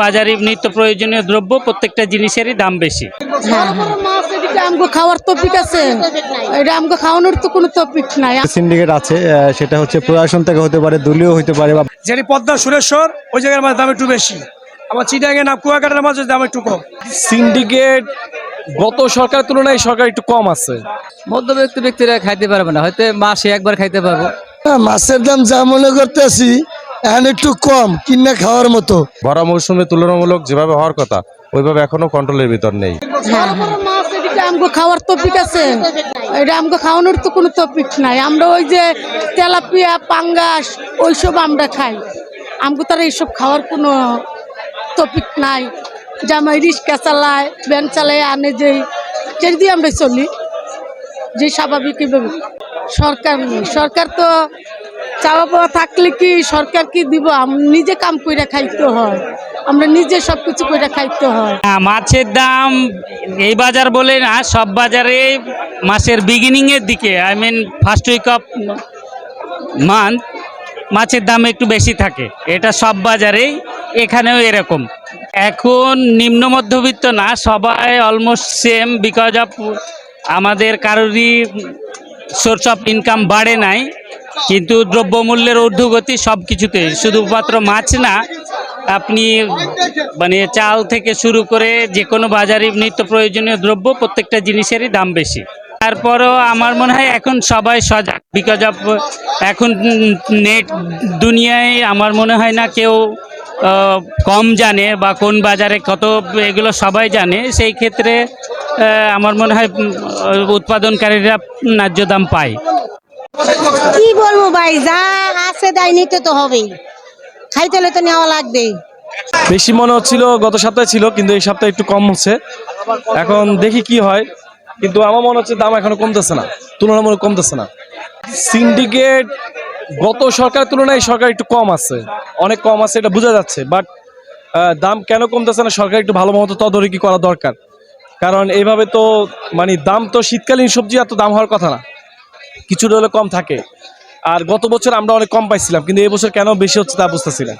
বাজারে নিত্য প্রয়োজনীয় দ্রব্য প্রত্যেকটা জিনিসেরই দাম বেশি। আমগো খাওয়ার টপিক আছে। এটা আমগো খাওয়ানোর তো কোনো টপিক নাই। সিন্ডিকেট আছে সেটা হচ্ছে প্রশাসন থেকে হতে পারে দলীয় হতে পারে বা যেটি পদ্মা সুরেশ্বর ওই জায়গার মাছ দাম একটু বেশি। আমার চিটাঙ্গে না কুয়াকাটার মাছের দাম একটু কম। সিন্ডিকেট গত সরকারের তুলনায় সরকার একটু কম আছে। মধ্যবিত্ত ব্যক্তিরা খাইতে পারবে না হয়তো মাসে একবার খাইতে পারব। হ্যাঁ, মাছের দাম যা মনে করতেছি এখন একটু কম কিনে খাওয়ার মতো। ভরা মৌসুমে তুলনামূলক যেভাবে হওয়ার কথা ওইভাবে এখনও কন্ট্রোলের ভিতর নেই। মাছ আমগো খাওয়ার টপিক আছে। এটা আমগো খাওয়ানোর তো কোনো টপিক নাই। আমরা ওই যে তেলাপিয়া পাঙ্গাস ওইসব আমরা খাই। আমগো তারা এইসব খাওয়ার কোনো টপিক নাই। জামাই রিক্সা চালায় ভ্যান চালায় আনে যেই যেই দিয়ে আমরা চলি। যে স্বাভাবিক সরকার সরকার তো চাওয়া পাওয়া থাকলে কি সরকার কি দিব? নিজে কাম করে খাইতে হয়। আমরা নিজে সব কিছু করে খাইতে হয়। মাছের দাম এই বাজার বলে না, সব বাজারে মাসের বিগিনিং এর দিকে I mean first week of month মাছের দাম একটু বেশি থাকে। এটা সব বাজারেই এখানেও এরকম। এখন নিম্ন মধ্যবিত্ত না, সবাই অলমোস্ট সেম বিকজ অফ আমাদের কারোরই সোর্স অফ ইনকাম বাড়ে নাই। কিন্তু দ্রব্যমূল্যের ঊর্ধ্বগতি সব কিছুতে শুধুমাত্র মাছ না, আপনি মানে চাল থেকে শুরু করে যে কোনো বাজারে নিত্য প্রয়োজনীয় দ্রব্য প্রত্যেকটা জিনিসেরই দাম বেশি। তারপরও আমার মনে হয় এখন সবাই সজাগ বিকজ অফ এখন নেট দুনিয়ায় আমার মনে হয় না কেউ কম জানে বা কোন বাজারে কত এগুলো সবাই জানে। সেই ক্ষেত্রে আমার মনে হয় উৎপাদনকারীরা ন্যায্য দাম পায়। কি বলব ভাই যা আছে তাই নিতে তো হবেই খাইতে হলে তো নেওয়া লাগবে। বেশি মনে হচ্ছিল, গত সপ্তাহে ছিল, কিন্তু এই সপ্তাহে একটু কম হচ্ছে। এখন দেখি কি হয়, কিন্তু আমার মনে হচ্ছে দাম এখনও কমতেছে না, তুলনামূলক কমতেছে না। সিন্ডিকেট গত সরকারের তুলনায় সরকার একটু কম আছে, অনেক কম আছে, এটা বোঝা যাচ্ছে। বাট দাম কেন কমতেছে না, সরকার একটু ভালো মতো তদারকি করা দরকার। কারণ এইভাবে তো মানে দাম তো শীতকালীন সবজি এত দাম হওয়ার কথা না। কিছুটা হলে কম থাকে। আর গত বছর আমরা অনেক কম পাইছিলাম, কিন্তু এই বছর কেন বেশি হচ্ছে তা বুঝতেছি না।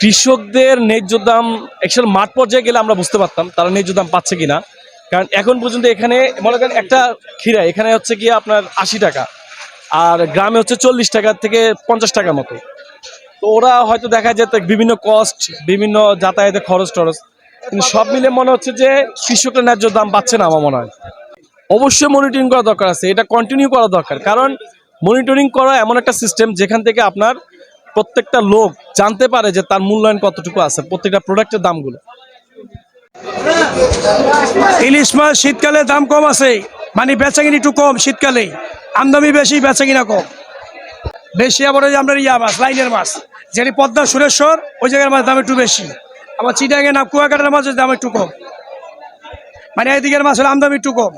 কৃষকদের ন্যায্য দাম অ্যাকচুয়াল মাঠ পর্যায়ে গেলে আমরা বুঝতে পারতাম তারা ন্যায্য দাম পাচ্ছে কিনা। কারণ এখন পর্যন্ত এখানে, মনে করেন একটা খিরা এখানে হচ্ছে গিয়ে আপনার আশি টাকা, আর গ্রামে হচ্ছে চল্লিশ টাকা থেকে পঞ্চাশ টাকার মতো। তো ওরা হয়তো দেখা যেত বিভিন্ন কস্ট বিভিন্ন যাতায়াতের খরচ টরচ, কিন্তু সব মিলে মনে হচ্ছে যে কৃষকের ন্যায্য দাম পাচ্ছে না আমার মনে হয়। অবশ্যই মনিটরিং করা দরকার আছে। এটা কন্টিনিউ করা দরকার। কারণ মনিটরিং করা এমন একটা সিস্টেম যেখান থেকে আপনার প্রত্যেকটা লোক জানতে পারে যে তার মূল্যায়ন কতটুকু আছে, প্রত্যেকটা প্রোডাক্টের দামগুলো। ইলিশ মাছ শীতকালে দাম কম আছে মানে বেচাকিনি একটু কম শীতকালে। আমদামি বেশি, বেচাকিনা কম। বেশি আবার ওই আমরা ইয়া মাছ, লাইনের মাছ। যেটি পদ্মা, সুরেশ্বর, ওই জায়গার মাছ দাম একটু বেশি। আবার চিটাঙ্গে না, কুয়াকাটার মাছের দাম একটু কম। মানে এই এদিকের মাছের আমদামি একটু কম।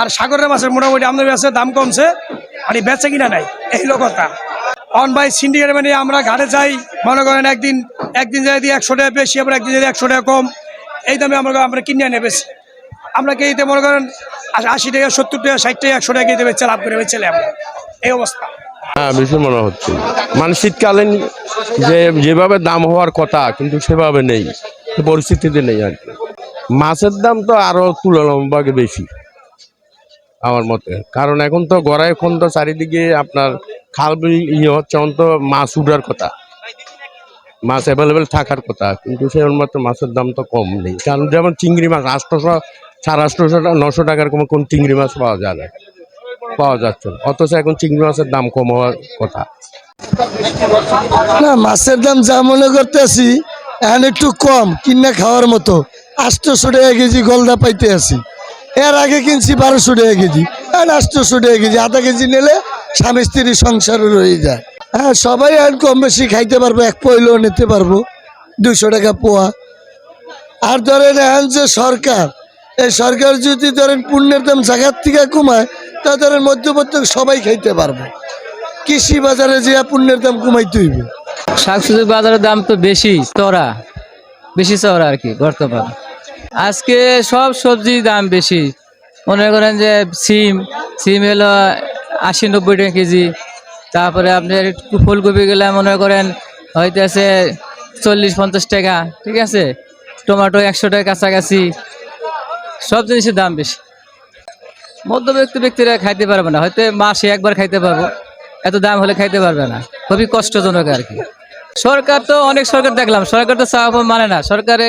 আর সাগরের মাছের মোটামুটি আমদামি আছে, দাম কমছে মানে বেচা কিনা নাই, এই হলো কথা অন বাই সিন্ডিকেট মানে আমরা ঘাটে যাই, মনে করেন একদিন একদিন যাই দিয়ে একশো টাকা বেশি, আবার একদিন যদি একশো টাকা কম, এই দামে আমরা আমরা কিনে আনে বেশি আমরা কেজিতে মনে করেন আশি টাকা, সত্তর টাকা, ষাট টাকা, একশো টাকা কেজিতে বেচে লাভ করে বেচলে আমরা এই অবস্থা। হ্যাঁ বেশি মনে হচ্ছে। মানে শীতকালীন যে যেভাবে দাম হওয়ার কথা, কিন্তু সেভাবে নেই। পরিস্থিতিতে নেই আর কি। মাছের দাম তো আরও তুলনামূলক বেশি। আমার মতে। কারণ এখন তো গড়াই এখন তো চারিদিকে আপনার খাল বিল ইয়ে হচ্ছে, এখন তো মাছ উঠার কথা। মাছ অ্যাভেলেবেল থাকার কথা। কিন্তু সেই মতো মাছের দাম তো কম নেই। কারণ যেমন চিংড়ি মাছ, আটশোশো, সাড়ে আটশোশো, নশো টাকার কোনো কোন চিংড়ি মাছ পাওয়া যায় না। পাওয়া যাচ্ছে না। অথচ এখন চিংড়ি মাছের দাম কম হওয়ার কথা। না, মাছের দাম যা মনে করতেছি, এখন একটু কম, কিনে খাওয়ার মতো। আটশোশো টাকা কেজি গলদা পাইতে আছি। এর আগে কিনছি বারোশো টাকা কেজি এখন আটশোশো টাকা কেজি, আধা কেজি নিলে স্বামী স্ত্রী সংসারও রয়ে যায়। হ্যাঁ সবাই আর কম বেশি খাইতে পারব, এক পয়লেও নিতে পারব দুশো টাকা পোয়া। আর ধরেন এখন যে সরকার, এই সরকার যদি ধরেন পণ্যের দাম জায়গার থেকে কমায়, তা ধরেন মধ্যবর্তী সবাই খাইতে পারবে। কৃষি বাজারে যে পণ্যের দাম কমাইতে হইবে। শাকসবজির বাজারের দাম তো বেশি চড়া বেশি চড়া আর কি বর্তমান। আজকে সব সবজির দাম বেশি। মনে করেন যে সিম সিম হলো আশি নব্বই টাকা কেজি। তারপরে একটু ফুলকপি গেলে মনে করেন হয়তো আছে চল্লিশ পঞ্চাশ টাকা, ঠিক আছে? টমেটো একশো টাকা কাছাকাছি। সব জিনিসের দাম বেশি। মধ্যবিত্ত ব্যক্তিরা খাইতে পারবে না। হয়তো মাসে একবার খাইতে পারব। এত দাম হলে খাইতে পারবে না। খুবই কষ্টজনক আর কি। সরকার তো, অনেক সরকার দেখলাম। সরকার তো চাওয়া মানে না। সরকারে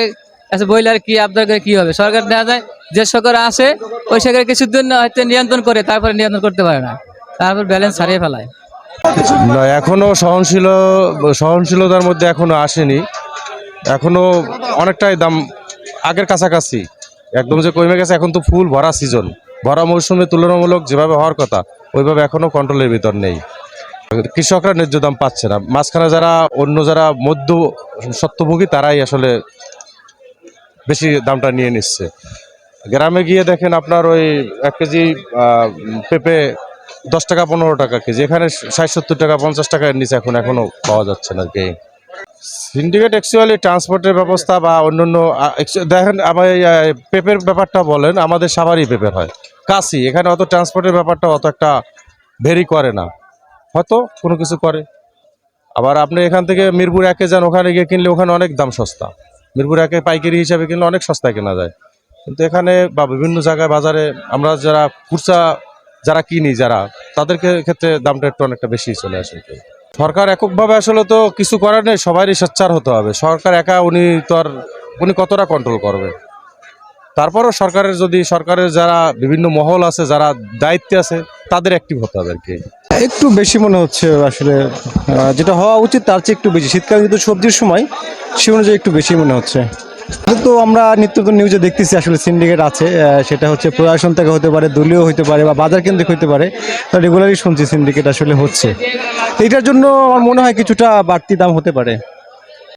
আচ্ছা আর কি আপনার কি হবে? সরকার দেখা যায়, যে সরকার আসে, ওই সরকার কিছুদিন হয়তো নিয়ন্ত্রণ করে, তারপরে নিয়ন্ত্রণ করতে পারে না। তারপর ব্যালেন্স হারিয়ে ফেলায়। না, এখনও সহনশীল, সহনশীলতার মধ্যে এখনও আসেনি। এখনও অনেকটাই দাম আগের কাছাকাছি। একদম যে কমে গেছে, এখন তো ফুল ভরা সিজন ভরা মৌসুমে তুলনামূলক যেভাবে হওয়ার কথা, ওইভাবে এখনও কন্ট্রোলের ভিতর নেই। কৃষকরা ন্যায্য দাম পাচ্ছে না। মাঝখানে যারা, অন্য যারা মধ্য সত্যভোগী তারাই আসলে বেশি দামটা নিয়ে নিচ্ছে। গ্রামে গিয়ে দেখেন আপনার ওই এক কেজি পেঁপে দশ টাকা পনেরো টাকা কেজি। এখানে ষাট সত্তর টাকা পঞ্চাশ টাকার নিচে এখন এখনও পাওয়া যাচ্ছে না কি সিন্ডিকেট অ্যাকচুয়ালি ট্রান্সপোর্টের ব্যবস্থা বা আহ, actu- দেখেন আমার পেপের ব্যাপারটা বলেন আমাদের সাভারই পেপের হয়। কাশি এখানে অত ট্রান্সপোর্টের ব্যাপারটা অত একটা ভেরি করে না। হয়তো কোনো কিছু করে। আবার আপনি এখান থেকে মিরপুর একে যান ওখানে গিয়ে কিনলে ওখানে অনেক দাম সস্তা। মিরপুর একে পাইকারি হিসাবে কিনলে অনেক সস্তায় কেনা যায়। কিন্তু এখানে বা বিভিন্ন জায়গায় বাজারে আমরা যারা খুচরা যারা কিনি যারা, তাদের ক্ষেত্রে দামটা একটু অনেকটা বেশি চলে আসে। সরকার এককভাবে আসলে তো কিছু করার নেই, সবারই সোচ্চার হতে হবে। সরকার একা উনি তো আর, উনি কতটা কন্ট্রোল করবে? তারপরও সরকারের যদি সরকারের যারা বিভিন্ন মহল আছে, যারা দায়িত্বে আছে, তাদের অ্যাক্টিভ হতে হবে আর কি। একটু বেশি মনে হচ্ছে আসলে যেটা হওয়া উচিত তার চেয়ে একটু বেশি। শীতকালে যেহেতু সবজির সময়, সে অনুযায়ী একটু বেশি মনে হচ্ছে। তো আমরা নিত্য নিউজে দেখতেছি আসলে সিন্ডিকেট আছে সেটা হচ্ছে প্রশাসন থেকে হতে পারে, দলীয় হতে পারে বা বাজার কেন্দ্রিক হতে পারে, তা রেগুলারই শুনছি সিন্ডিকেট আসলে হচ্ছে। এটার জন্য আমার মনে হয় কিছুটা বাড়তি দাম হতে পারে।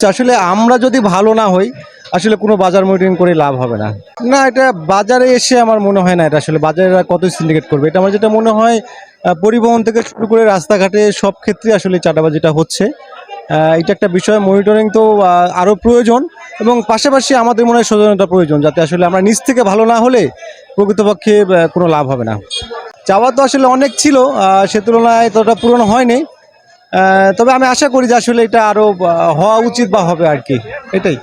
আসলে আমরা যদি ভালো না হই, আসলে কোনো বাজার মনিটরিং করে লাভ হবে না। না, এটা বাজারে এসে আমার মনে হয় না এটা আসলে বাজারে কত সিন্ডিকেট করবে। এটা আমার যেটা মনে হয় পরিবহন থেকে শুরু করে রাস্তাঘাটে সব ক্ষেত্রে আসলে চাঁদাবাজিটা হচ্ছে। এটা একটা বিষয়, মনিটরিং তো আরও প্রয়োজন এবং পাশাপাশি আমাদের মনে হয় সচেতনতা প্রয়োজন, যাতে আসলে আমরা নিচ থেকে ভালো না হলে প্রকৃতপক্ষে কোনো লাভ হবে না। চাওয়া তো আসলে অনেক ছিল সে তুলনায় ততটা পূরণ হয়নি তবে আমি আশা করি যে আসলে এটা আরও হওয়া উচিত বা হবে আর কি। এটাই।